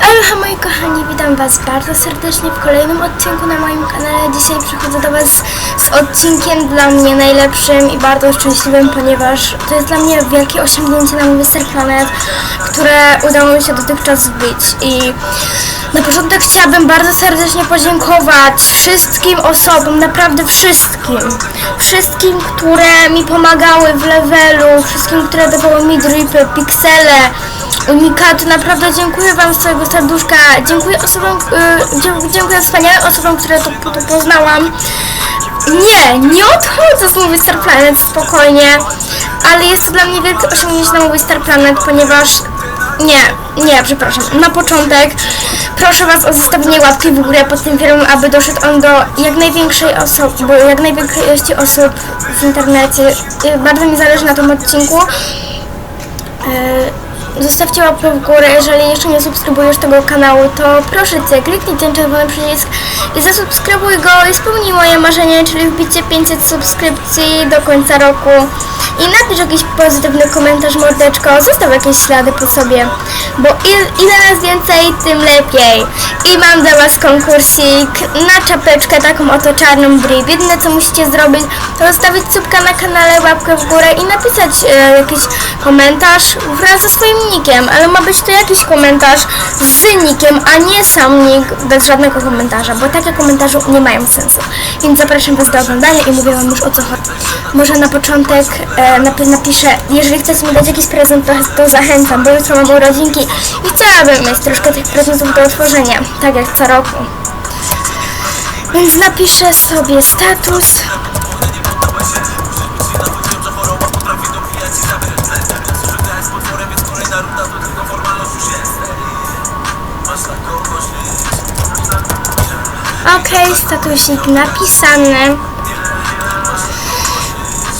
Aloha moi kochani, witam was bardzo serdecznie w kolejnym odcinku na moim kanale. Dzisiaj przychodzę do was z odcinkiem dla mnie najlepszym i bardzo szczęśliwym, ponieważ to jest dla mnie wielkie osiągnięcie na mój Star Planet, które udało mi się dotychczas wbić i na początek chciałabym bardzo serdecznie podziękować wszystkim osobom, naprawdę wszystkim. Wszystkim, które mi pomagały w levelu, wszystkim, które dawały mi dripy, piksele, unikaty. Naprawdę dziękuję Wam z całego serduszka. Dziękuję osobom, y, dziękuję wspaniałym osobom, które to, to poznałam. Nie, nie odchodzę z Movie Star Planet, spokojnie. Ale jest to dla mnie wielkie osiągnięcie na Movie Star Planet, ponieważ... Nie, nie, przepraszam. Na początek proszę Was o zostawienie łapki w górę pod tym filmem, aby doszedł on do jak największej osoby, jak największej ilości osób w internecie. Y, Bardzo mi zależy na tym odcinku. Yy, Zostawcie łapkę w górę, jeżeli jeszcze nie subskrybujesz tego kanału, to proszę Cię, kliknij ten czerwony przycisk i zasubskrybuj go i spełnij moje marzenie, czyli wbicie 500 subskrypcji do końca roku i napisz jakiś pozytywny komentarz, mordeczko, zostaw jakieś ślady po sobie, bo il, ile nas więcej, tym lepiej. I mam dla Was konkursik na czapeczkę, taką oto czarną drip. Jedyne co musicie zrobić, to zostawić subka na kanale, łapkę w górę i napisać e, jakiś komentarz wraz ze swoim nikiem, ale ma być to jakiś komentarz z nikiem, a nie sam nick bez żadnego komentarza, bo takie komentarze nie mają sensu. Więc zapraszam Was do oglądania i mówię Wam już o co chodzi. Może na początek e, napi- napiszę, jeżeli chcecie mi dać jakiś prezent, to, to zachęcam, bo jutro mam urodzinki i chciałabym mieć troszkę tych prezentów do otworzenia, tak jak co roku. Więc napiszę sobie status. Okej, statusik napisany.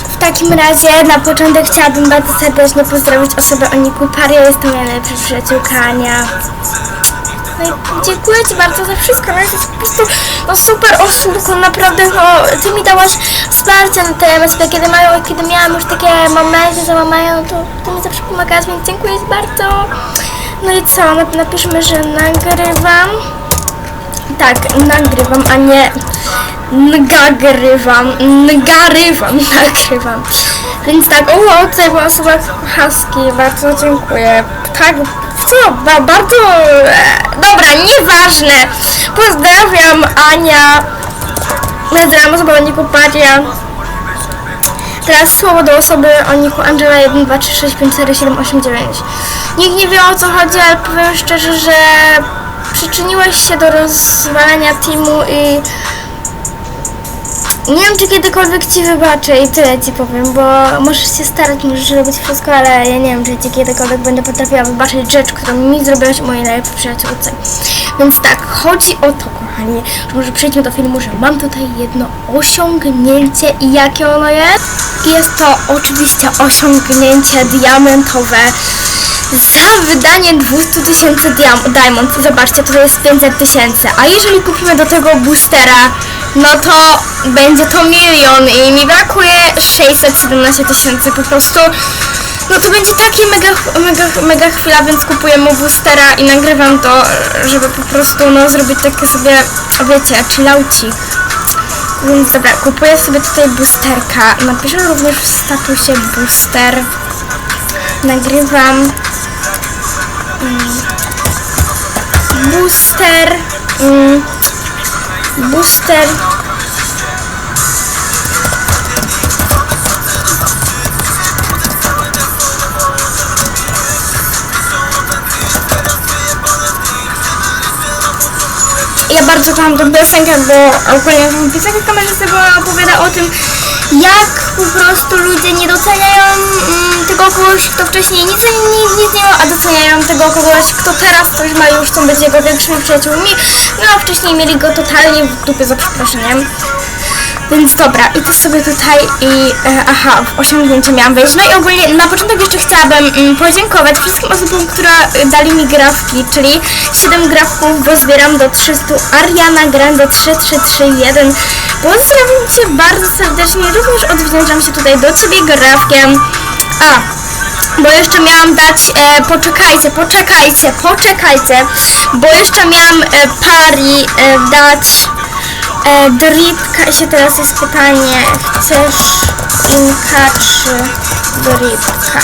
W takim razie na początek chciałabym bardzo serdecznie pozdrowić osobę o niku Paria, jest to moja najlepsza przyjaciółka Ania. No dziękuję Ci bardzo za wszystko, no jesteś po prostu no super osobką, naprawdę no, Ty mi dałaś wsparcie na tej MSP, kiedy, mają, kiedy miałam już takie momenty załamania, no to Ty mi zawsze pomagałaś, więc dziękuję Ci bardzo. No i co, Nap- napiszmy, że nagrywam. Tak, nagrywam, a nie nagrywam, nagrywam, nagrywam. Więc tak, o, tutaj była osoba Husky, bardzo dziękuję. Tak, co, ba, bardzo, e, dobra, nieważne. Pozdrawiam, Ania. Pozdrawiam osobę o niku Paria. Teraz słowo do osoby o niku Angela 1, 2, 3, 6, 5, 4, 7, 8, 9. Nikt nie wie o co chodzi, ale powiem szczerze, że przyczyniłeś się do rozwalania teamu i nie wiem, czy kiedykolwiek ci wybaczę i tyle ci powiem, bo możesz się starać, możesz robić wszystko, ale ja nie wiem, czy ci kiedykolwiek będę potrafiła wybaczyć rzecz, którą mi zrobiłaś mojej najlepszej przyjaciółce. Więc tak, chodzi o to, kochani, że może przejdźmy do filmu, że mam tutaj jedno osiągnięcie i jakie ono jest? Jest to oczywiście osiągnięcie diamentowe za wydanie 200 tysięcy diam- diamond. Zobaczcie, to jest 500 tysięcy. A jeżeli kupimy do tego boostera, no to będzie to milion i mi brakuje 617 tysięcy po prostu. No to będzie taki mega, mega, mega chwila, więc kupuję mu boostera i nagrywam to, żeby po prostu no zrobić takie sobie, wiecie, chillaucik. Więc dobra, kupuję sobie tutaj boosterka. Napiszę również w statusie booster. Nagrywam booster mm, booster. Ja bardzo kocham tę piosenkę, bo ogólnie tą piosenkę kamerzysty, bo opowiada o tym, jak po prostu ludzie nie doceniają mm, tego kogoś, kto wcześniej nic, nic, nic nie miał, a doceniają tego kogoś, kto teraz coś ma już, chcą być jego większymi przyjaciółmi, no a wcześniej mieli go totalnie w dupie za przeproszeniem. Więc dobra, idę sobie tutaj i e, aha, w osiągnięcie miałam wejść. No i ogólnie na początek jeszcze chciałabym mm, podziękować wszystkim osobom, które dali mi grafki, czyli 7 grafków, bo zbieram do 300 Ariana Grande 3331. Pozdrawiam Cię bardzo serdecznie, również odwdzięczam się tutaj do Ciebie grafkiem. A, bo jeszcze miałam dać, e, poczekajcie, poczekajcie, poczekajcie, bo jeszcze miałam e, pari e, dać e, się teraz jest pytanie, chcesz inka czy dripka?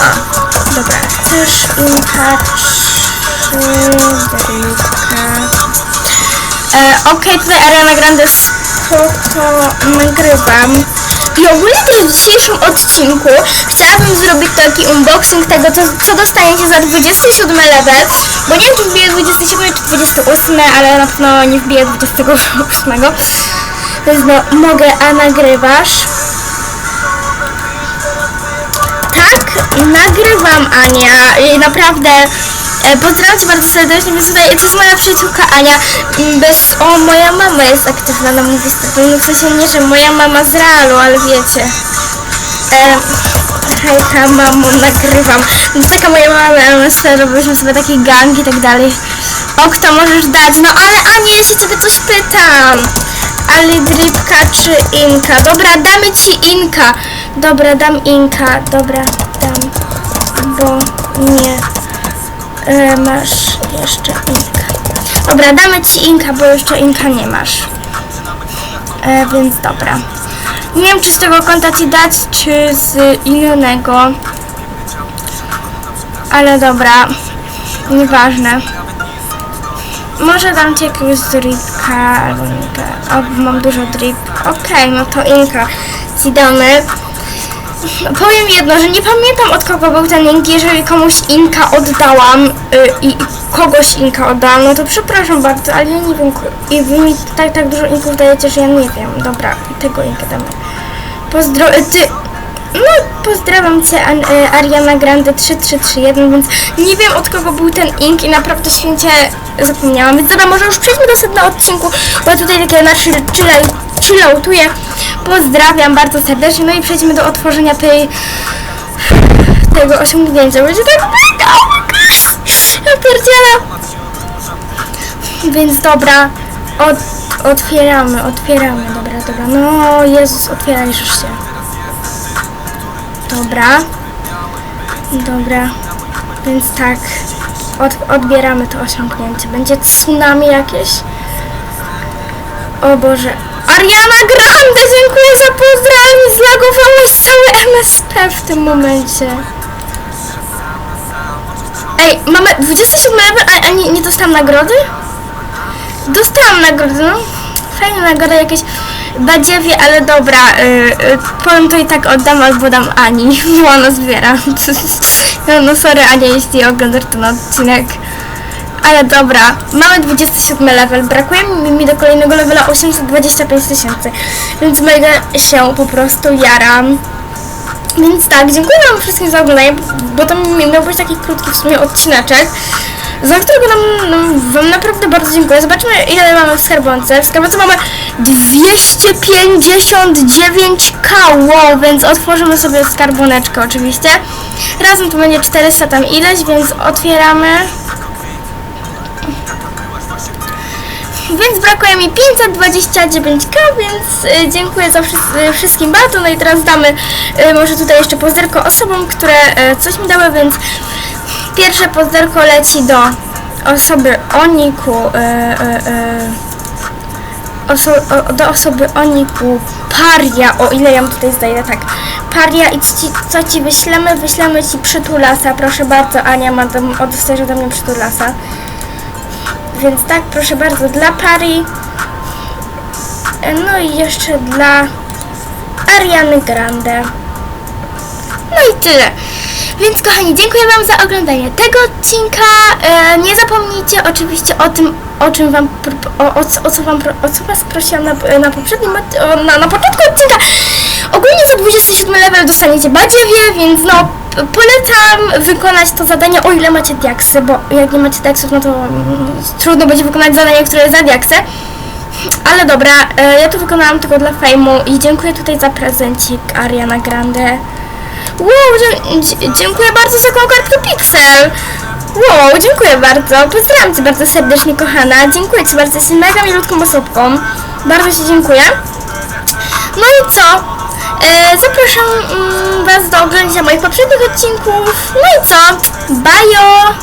O, dobra, chcesz inka czy dripka? E, Okej, tutaj Ariana Grande spoko nagrywam. I ogólnie też w dzisiejszym odcinku chciałabym zrobić taki unboxing tego, co, co dostaniecie za 27 level, bo nie wiem, czy wbiję 27 czy 28, ale na pewno nie wbiję 28. Więc no, mogę, a nagrywasz? Tak, nagrywam Ania i naprawdę pozdrawiam Cię bardzo serdecznie, więc tutaj to jest moja przyjaciółka Ania, m, bez, o moja mama jest aktywna na występie, no w sensie nie, że moja mama z realu, ale wiecie. E, hejka mamo, nagrywam. No to taka moja mama, MSC, robiliśmy sobie taki gang i tak dalej. O, kto możesz dać? No ale Ania, ja się Ciebie coś pytam. Ali dripka czy inka? Dobra, damy ci inka. Dobra, dam inka. Dobra, dam. Bo nie e, masz jeszcze inka. Dobra, damy ci inka, bo jeszcze inka nie masz. E, więc dobra. Nie wiem, czy z tego konta ci dać, czy z innego. Ale dobra. Nieważne. Może dam ci jakiegoś dripka albo inka. O, mam dużo drip. Okej, no to inka ci damy. Powiem jedno, że nie pamiętam od kogo był ten link. Jeżeli komuś inka oddałam y, i kogoś inka oddałam, no to przepraszam bardzo, ale ja nie wiem. I wy mi tak, tak dużo inków dajecie, że ja nie wiem. Dobra, tego inka damy. Pozdro... y, Ty... No, pozdrawiam Cię, y, Ariana Grande 3331, więc nie wiem od kogo był ten ink i naprawdę święcie zapomniałam. Więc dobra, może już przejdźmy do sedna odcinku, bo tutaj takie na chill, chill, chilloutuję. Pozdrawiam bardzo serdecznie, no i przejdźmy do otworzenia tej tego osiągnięcia. Będzie tak mega! Ja! Więc dobra, od, otwieramy, otwieramy, dobra, dobra. No, Jezus, otwieraj już się. Dobra. Dobra. Więc tak, od, odbieramy to osiągnięcie. Będzie tsunami jakieś? O Boże. Ariana Grande, dziękuję za pozdrawiam. Mi zlagowałeś cały MSP w tym momencie. Ej, mamy 27 level, a, a nie, nie dostałam nagrody? Dostałam nagrodę, no. Fajna nagroda, jakieś badziewie, ale dobra. Y, y, powiem to i tak oddam albo dam Ani, bo ona zbiera. no, no sorry Ania, jeśli oglądasz ten odcinek. Ale dobra, mamy 27 level, brakuje mi, do kolejnego levela 825 tysięcy, więc mega się po prostu jaram. Więc tak, dziękuję wam wszystkim za oglądanie, bo to mi- miał być taki krótki w sumie odcineczek, za którego nam, nam, wam naprawdę bardzo dziękuję. Zobaczmy ile mamy w skarbonce. W skarbonce mamy 259k, wow, więc otworzymy sobie skarboneczkę oczywiście. Razem to będzie 400 tam ileś, więc otwieramy. Więc brakuje mi 529k, więc y, dziękuję za y, wszystkim bardzo. No i teraz damy y, może tutaj jeszcze pozderko osobom, które coś mi dały, więc pierwsze pozderko leci do osoby Oniku. Oso- do osoby Oniku Paria, o ile mu tutaj zdaję, tak. Paria i ci, co ci wyślemy? Wyślemy ci przytulasa, proszę bardzo, Ania ma do, od do mnie przytulasa. Więc tak, proszę bardzo, dla pari. No i jeszcze dla Ariany Grande. No i tyle. Więc kochani, dziękuję Wam za oglądanie tego odcinka. E, nie zapomnijcie oczywiście o tym, o czym Wam, o, o, o, co, wam, o co Was prosiłam na, na poprzednim, na, na początku odcinka. Ogólnie za 27 level dostaniecie badziewie, więc no polecam wykonać to zadanie, o ile macie diaksy, bo jak nie macie diaksów, no to trudno będzie wykonać zadanie, które jest za diaksy. Ale dobra, e, ja to wykonałam tylko dla fejmu i dziękuję tutaj za prezencik Ariana Grande. Wow, dziękuję bardzo za taką kartkę Pixel. Wow, dziękuję bardzo. Pozdrawiam Cię bardzo serdecznie, kochana. Dziękuję Ci bardzo, jesteś mega milutką osobką. Bardzo Ci dziękuję. No i co? E, zapraszam mm, Was do oglądania moich poprzednich odcinków. No i co? Bajo!